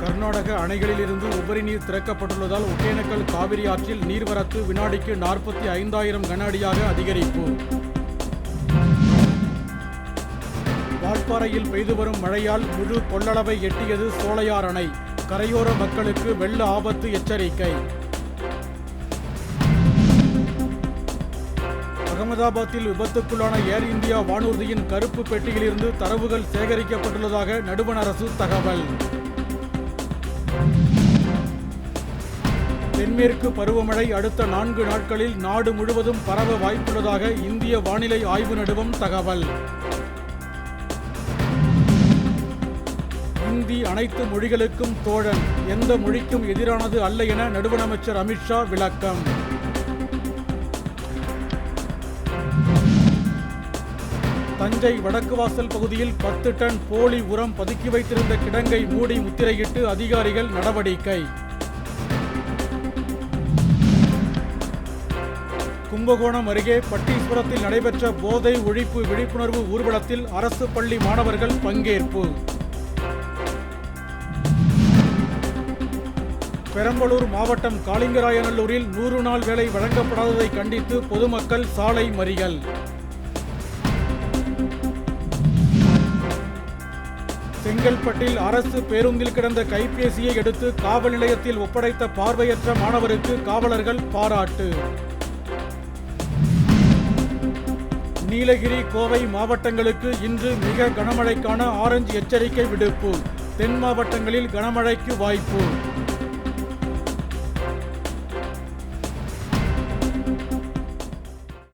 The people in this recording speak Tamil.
கர்நாடக அணைகளிலிருந்து உபரி நீர் திறக்கப்பட்டுள்ளதால் ஒகேனக்கல் காவிரி ஆற்றில் நீர்வரத்து வினாடிக்கு நாற்பத்தி ஐந்தாயிரம் கன அடியாக அதிகரிப்பு. வால்பாறையில் பெய்து வரும் மழையால் முழு கொள்ளளவை எட்டியது சோலையார் அணை. கரையோர மக்களுக்கு வெள்ள ஆபத்து எச்சரிக்கை. அகமதாபாத்தில் விபத்துக்குள்ளான ஏர் இந்தியா வானூர்தியின் கருப்பு பெட்டியிலிருந்து தரவுகள் சேகரிக்கப்பட்டுள்ளதாக நடுவண் அரசு தகவல். தென்மேற்கு பருவமழை அடுத்த நான்கு நாட்களில் நாடு முழுவதும் பரவ வாய்ப்புள்ளதாக இந்திய வானிலை ஆய்வு நடுவம் தகவல். இந்தி அனைத்து மொழிகளுக்கும் தோழன் எந்த மொழிக்கும் எதிரானது அல்ல என நடுவண் அமைச்சர் அமித்ஷா விளக்கம். தஞ்சை வடக்கு வாசல் பகுதியில் பத்து டன் போலி உரம் பதுக்கி வைத்திருந்த கிடங்கை மூடி முத்திரையிட்டு அதிகாரிகள் நடவடிக்கை. கும்பகோணம் அருகே பட்டீஸ்வரத்தில் நடைபெற்ற போதை ஒழிப்பு விழிப்புணர்வு ஊர்வலத்தில் அரசு பள்ளி மாணவர்கள் பங்கேற்பு. பெரம்பலூர் மாவட்டம் காளிங்கராயநல்லூரில் நூறு நாள் வேலை வழங்கப்படாததை கண்டித்து பொதுமக்கள் சாலை மறியல். செங்கல்பட்டில் அரசு பேருந்தில் கிடந்த கைபேசியை எடுத்து காவல் நிலையத்தில் ஒப்படைத்த பார்வையற்ற மாணவருக்கு காவலர்கள் பாராட்டு. நீலகிரி கோவை மாவட்டங்களுக்கு இன்று மிக கனமழைக்கான ஆரஞ்சு எச்சரிக்கை விடுப்பு. தென் மாவட்டங்களில் கனமழைக்கு வாய்ப்பு.